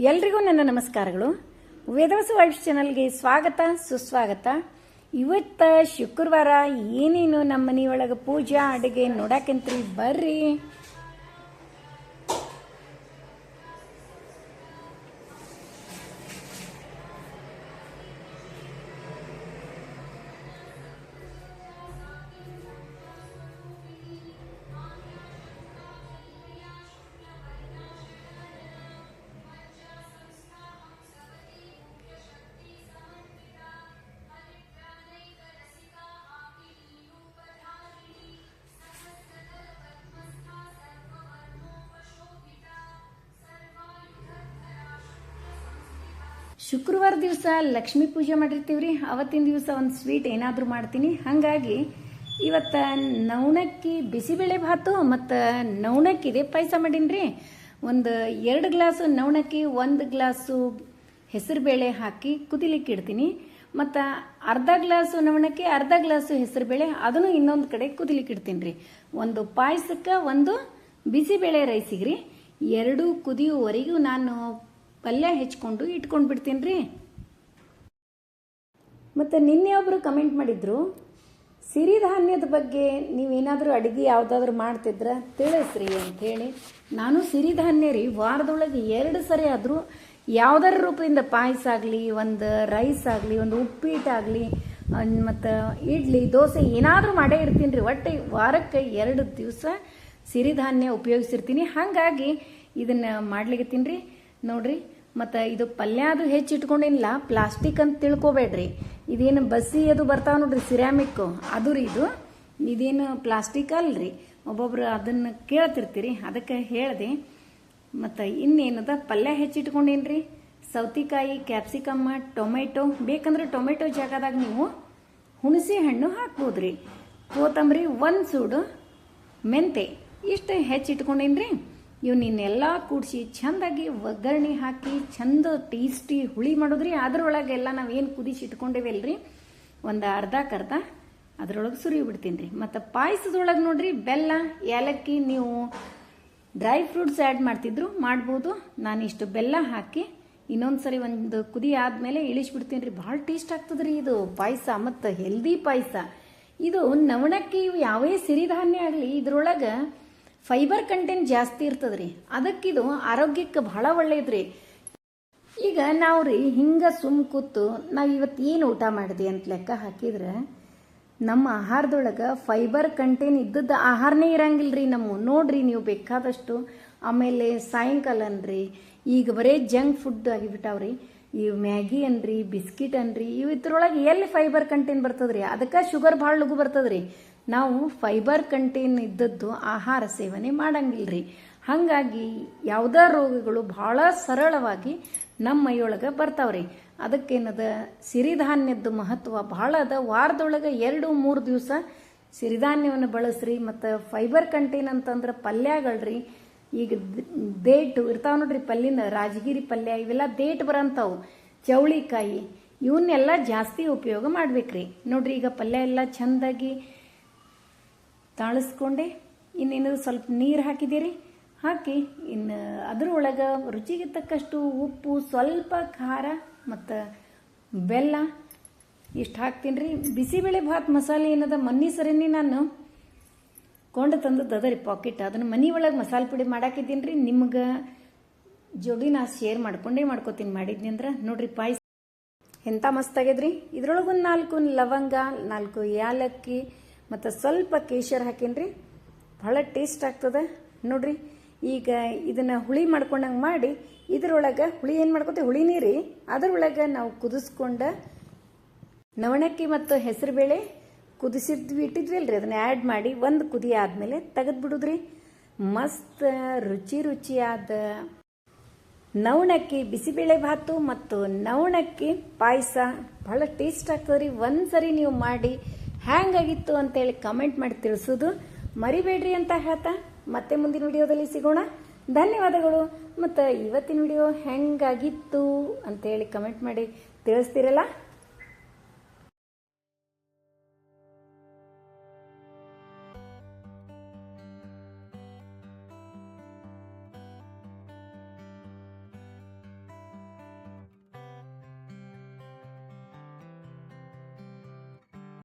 ಎಲ್ರಿಗೂ ನನ್ನ ನಮಸ್ಕಾರಗಳು. ವೇದವಸ ವೈಫ್ ಚಾನಲ್ಗೆ ಸ್ವಾಗತ, ಸುಸ್ವಾಗತ. ಇವತ್ತ ಶುಕ್ರವಾರ ಏನೇನು ನಮ್ಮ ಮನೆಯೊಳಗೆ ಪೂಜಾ ಅಡುಗೆ ನೋಡಾಕಂತ್ರಿ ಬರ್ರಿ. ಶುಕ್ರವಾರ ದಿವಸ ಲಕ್ಷ್ಮೀ ಪೂಜೆ ಮಾಡಿರ್ತೀವ್ರಿ. ಅವತ್ತಿನ ದಿವಸ ಒಂದು ಸ್ವೀಟ್ ಏನಾದರೂ ಮಾಡ್ತೀನಿ. ಹಾಗಾಗಿ ಇವತ್ತು ನವಣಕ್ಕಿ ಬಿಸಿಬೇಳೆ ಭಾತು ಮತ್ತು ನವಣಕ್ಕಿದೆ ಪಾಯಸ ಮಾಡೀನಿ ಒಂದು ಎರಡು ಗ್ಲಾಸು ನವಣಕ್ಕಿ, ಒಂದು ಗ್ಲಾಸು ಹೆಸರುಬೇಳೆ ಹಾಕಿ ಕುದಿಲಿಕ್ಕೆ ಇಡ್ತೀನಿ. ಮತ್ತು ಅರ್ಧ ಗ್ಲಾಸು ನವಣಕ್ಕಿ, ಅರ್ಧ ಗ್ಲಾಸು ಹೆಸರುಬೇಳೆ ಅದನ್ನು ಇನ್ನೊಂದು ಕಡೆ ಕುದಿಲಿಕ್ಕೆ ಇಡ್ತೀನಿ ರೀ ಒಂದು ಪಾಯಸಕ್ಕೆ ಒಂದು ಬಿಸಿಬೇಳೆ ರೈಸಿಗೆ ರೀ. ಎರಡು ಕುದಿಯುವವರೆಗೂ ನಾನು ಪಲ್ಯ ಹೆಚ್ಕೊಂಡು ಇಟ್ಕೊಂಡು ಬಿಡ್ತೀನಿ ರೀ ಮತ್ತು ನಿನ್ನೆ ಒಬ್ಬರು ಕಮೆಂಟ್ ಮಾಡಿದ್ರು ಸಿರಿಧಾನ್ಯದ ಬಗ್ಗೆ ನೀವೇನಾದರೂ ಅಡುಗೆ ಯಾವುದಾದ್ರೂ ಮಾಡ್ತಿದ್ರ? ತಿಳಿಸ್ರಿ ಅಂಥೇಳಿ. ನಾನು ಸಿರಿಧಾನ್ಯ ರೀ ವಾರದೊಳಗೆ ಎರಡು ಸರಿ ಆದರೂ ಯಾವ್ದಾರ ರೂಪದಿಂದ ಪಾಯಸ ಆಗಲಿ ಒಂದು ರೈಸ್ ಆಗಲಿ ಒಂದು ಉಪ್ಪಿಟ್ಟಾಗಲಿ ಮತ್ತು ಇಡ್ಲಿ ದೋಸೆ ಏನಾದರೂ ಮಾಡೇ ಇರ್ತೀನಿ ರೀ ಒಟ್ಟು ವಾರಕ್ಕೆ ಎರಡು ದಿವಸ ಸಿರಿಧಾನ್ಯ ಉಪಯೋಗಿಸಿರ್ತೀನಿ. ಹಾಗಾಗಿ ಇದನ್ನು ಮಾಡ್ಲಿಕ್ಕೆ ರೀ. ನೋಡ್ರಿ, ಮತ್ತು ಇದು ಪಲ್ಯ ಅದು ಹೆಚ್ಚು ಇಟ್ಕೊಂಡಿಲ್ಲ ಪ್ಲಾಸ್ಟಿಕ್ ಅಂತ ತಿಳ್ಕೊಬೇಡ್ರಿ. ಇದೇನು ಬಸ್ಸಿ ಅದು ಬರ್ತಾವ ನೋಡ್ರಿ ಸಿರಾಮಿಕ್ಕು ಅದು ರೀ ಇದು. ಇದೇನು ಪ್ಲಾಸ್ಟಿಕ್ ಅಲ್ರಿ. ಒಬ್ಬೊಬ್ರು ಅದನ್ನು ಕೇಳ್ತಿರ್ತೀರಿ, ಅದಕ್ಕೆ ಹೇಳಿದೆ. ಮತ್ತು ಇನ್ನೇನದ, ಪಲ್ಯ ಹೆಚ್ಚಿಟ್ಕೊಂಡೇನ್ರಿ ಸೌತಿಕಾಯಿ, ಕ್ಯಾಪ್ಸಿಕಮ್ಮ, ಟೊಮೆಟೊ. ಬೇಕಂದ್ರೆ ಟೊಮೆಟೊ ಜಾಗದಾಗ ನೀವು ಹುಣಸೆ ಹಣ್ಣು ಹಾಕ್ಬೋದ್ರಿ. ಕೊತ್ತಂಬರಿ ಒಂದು ಸೂಡು ಮೆಂತೆ ಇಷ್ಟು ಹೆಚ್ಚಿಟ್ಕೊಂಡೇನ್ರಿ ಇವನ್ನೆಲ್ಲ ಕೂಡಿಸಿ ಚಂದಾಗಿ ಒಗ್ಗರಣೆ ಹಾಕಿ, ಚಂದ ಟೇಸ್ಟಿ ಹುಳಿ ಮಾಡೋದ್ರಿ. ಅದ್ರೊಳಗೆಲ್ಲ ಏನು ಕುದಿಸಿ ಇಟ್ಕೊಂಡೇವಲ್ರಿ? ಒಂದು ಅರ್ಧಕ್ಕರ್ಧ ಅದ್ರೊಳಗೆ ಸುರಿ ಬಿಡ್ತೀನಿ ರೀ ಮತ್ತು ಪಾಯಸದೊಳಗೆ ನೋಡ್ರಿ, ಬೆಲ್ಲ, ಏಲಕ್ಕಿ ನೀವು ಡ್ರೈ ಫ್ರೂಟ್ಸ್ ಆ್ಯಡ್ ಮಾಡ್ತಿದ್ರು, ಮಾಡ್ಬೋದು. ನಾನು ಇಷ್ಟು ಬೆಲ್ಲ ಹಾಕಿ ಇನ್ನೊಂದು ಸರಿ ಒಂದು ಕುದಿ ಆದಮೇಲೆ ಇಳಿಸ್ಬಿಡ್ತೀನಿ ರೀ ಭಾಳ ಟೇಸ್ಟ್ ಆಗ್ತದೆ ರೀ ಇದು. ಪಾಯಸ ಮತ್ತು ಹೆಲ್ದಿ ಪಾಯಸ. ಇದು ನವಣಕ್ಕಿ ಯಾವೇ ಸಿರಿಧಾನ್ಯ ಆಗಲಿ, ಇದ್ರೊಳಗೆ ಫೈಬರ್ ಕಂಟೆಂಟ್ ಜಾಸ್ತಿ ಇರ್ತದ್ರಿ. ಅದಕ್ಕಿದು ಆರೋಗ್ಯಕ್ಕೆ ಬಹಳ ಒಳ್ಳೇದ್ರಿ. ಈಗ ನಾವು ರೀ ಹಿಂಗೆ ಸುಮ್ ಕೂತು ನಾವು ಇವತ್ತು ಏನು ಊಟ ಮಾಡಿದೆ ಅಂತ ಲೆಕ್ಕ ಹಾಕಿದ್ರೆ ನಮ್ಮ ಆಹಾರದೊಳಗೆ ಫೈಬರ್ ಕಂಟೆಂಟ್ ಇದ್ದದ್ದು ಆಹಾರನೇ ಇರಂಗಿಲ್ರಿ ನಮ್ಮ ನೋಡ್ರಿ ನೀವು ಬೇಕಾದಷ್ಟು. ಆಮೇಲೆ ಸಾಯಂಕಾಲ ಅನ್ರಿ ಈಗ ಬರೇ ಜಂಕ್ ಫುಡ್ ಆಗಿಬಿಟ್ಟಾವ್ರಿ. ಈ ಮ್ಯಾಗಿ ಅನ್ರಿ, ಬಿಸ್ಕಿಟ್ ಅನ್ರಿ, ಇವು ಇದ್ರೊಳಗೆ ಎಲ್ಲಿ ಫೈಬರ್ ಕಂಟೆಂಟ್ ಬರ್ತದ್ರಿ? ಅದಕ್ಕೆ ಶುಗರ್ ಭಾಳ ಲಘು ಬರ್ತದ್ರಿ. ನಾವು ಫೈಬರ್ ಕಂಟೇನ್ ಇದ್ದದ್ದು ಆಹಾರ ಸೇವನೆ ಮಾಡಂಗಿಲ್ರಿ. ಹಾಗಾಗಿ ಯಾವುದೇ ರೋಗಗಳು ಭಾಳ ಸರಳವಾಗಿ ನಮ್ಮ ಮೈಯೊಳಗೆ ಬರ್ತಾವ್ರಿ. ಅದಕ್ಕೇನದ ಸಿರಿಧಾನ್ಯದ ಮಹತ್ವ ಭಾಳ ಅದ. ವಾರದೊಳಗೆ ಎರಡು, ಮೂರು ದಿವಸ ಸಿರಿಧಾನ್ಯವನ್ನು ಬಳಸ್ರಿ. ಮತ್ತು ಫೈಬರ್ ಕಂಟೇನ್ ಅಂತಂದ್ರೆ ಪಲ್ಯಗಳ್ರಿ. ಈಗ ದೇಟು ಇರ್ತಾವ ನೋಡ್ರಿ ಪಲ್ಯನ ರಾಜಗಿರಿ ಪಲ್ಯ ಇವೆಲ್ಲ ದೇಟ್ ಬರಂತಾವು. ಚೌಳಿಕಾಯಿ ಇವನ್ನೆಲ್ಲ ಜಾಸ್ತಿ ಉಪಯೋಗ ಮಾಡ್ಬೇಕ್ರಿ. ನೋಡ್ರಿ ಈಗ ಪಲ್ಯ ಎಲ್ಲ ಚೆಂದಾಗಿ ತಾಳಿಸ್ಕೊಂಡೆ. ಇನ್ನೇನು ಸ್ವಲ್ಪ ನೀರು ಹಾಕಿದ್ದೀರಿ? ಹಾಕಿ, ಇನ್ನು ಅದರೊಳಗೆ ರುಚಿಗೆ ತಕ್ಕಷ್ಟು ಉಪ್ಪು, ಸ್ವಲ್ಪ ಖಾರ ಮತ್ತು ಬೆಲ್ಲ ಇಷ್ಟು ಹಾಕ್ತೀನಿ ರೀ ಬಿಸಿಬೇಳೆ ಭಾತ್ ಮಸಾಲೆ ಏನದ ಮನ್ನಿ ಸರಿನೇ ನಾನು. ಕೊಂಡು ತಂದದ್ದು ಅದ ರೀ ಪಾಕೆಟ್ ಅದನ್ನು ಮನೆ ಒಳಗೆ ಮಸಾಲೆ ಪುಡಿ ಮಾಡಾಕಿದ್ದೀನಿ ರೀ ನಿಮ್ಗೆ ಜೋಡಿ ನಾ ಶೇರ್ ಮಾಡ್ಕೊಂಡೇ ಮಾಡ್ಕೋತೀನಿ ಮಾಡಿದ್ನಿ ಅಂದ್ರೆ. ನೋಡ್ರಿ ಪಾಯಸ ಎಂಥ ಮಸ್ತ್ ಆಗ್ಯದ್ರಿ ಇದ್ರೊಳಗೊಂದು ನಾಲ್ಕು ಲವಂಗ, ನಾಲ್ಕು ಯಾಲಕ್ಕಿ ಮತ್ತು ಸ್ವಲ್ಪ ಕೇಶರ್ ಹಾಕೀನಿ ಭಾಳ ಟೇಸ್ಟ್ ಆಗ್ತದೆ. ನೋಡ್ರಿ, ಈಗ ಇದನ್ನು ಹುಳಿ ಮಾಡ್ಕೊಂಡಂಗೆ ಮಾಡಿ, ಇದರೊಳಗೆ ಹುಳಿ ಏನು ಮಾಡ್ಕೊತೀವಿ? ಹುಳಿ ನೀರಿ. ಅದರೊಳಗೆ ನಾವು ಕುದಿಸ್ಕೊಂಡ ನವಣಕ್ಕಿ ಮತ್ತು ಹೆಸರುಬೇಳೆ ಕುದಿಸಿದ್ವಿ ಇಟ್ಟಿದ್ವಿ ಅಲ್ರಿ ಅದನ್ನ ಆ್ಯಡ್ ಮಾಡಿ ಒಂದು ಕುದಿ ಆದಮೇಲೆ ತೆಗೆದು ಬಿಡುದ್ರಿ ಮಸ್ತ್ ರುಚಿ ರುಚಿಯಾದ ನವಣಕ್ಕಿ, ಬಿಸಿಬೇಳೆ ಭಾತು ಮತ್ತು ನವಣಕ್ಕಿ ಪಾಯಸ. ಭಾಳ ಟೇಸ್ಟ್ ಆಗ್ತದೆ ರೀ ಒಂದು ಸರಿ ನೀವು ಮಾಡಿ ಹ್ಯಾಂಗಾಗಿತ್ತು ಅಂತೇಳಿ ಕಮೆಂಟ್ ಮಾಡಿ ತಿಳಿಸೋದು ಮರಿಬೇಡ್ರಿ ಅಂತ ಹೇಳ್ತಾ ಮತ್ತೆ ಮುಂದಿನ ವಿಡಿಯೋದಲ್ಲಿ ಸಿಗೋಣ. ಧನ್ಯವಾದಗಳು. ಮತ್ತು ಇವತ್ತಿನ ವಿಡಿಯೋ ಹೆಂಗಾಗಿತ್ತು ಅಂತೇಳಿ ಕಮೆಂಟ್ ಮಾಡಿ ತಿಳಿಸ್ತೀರಲ್ಲ?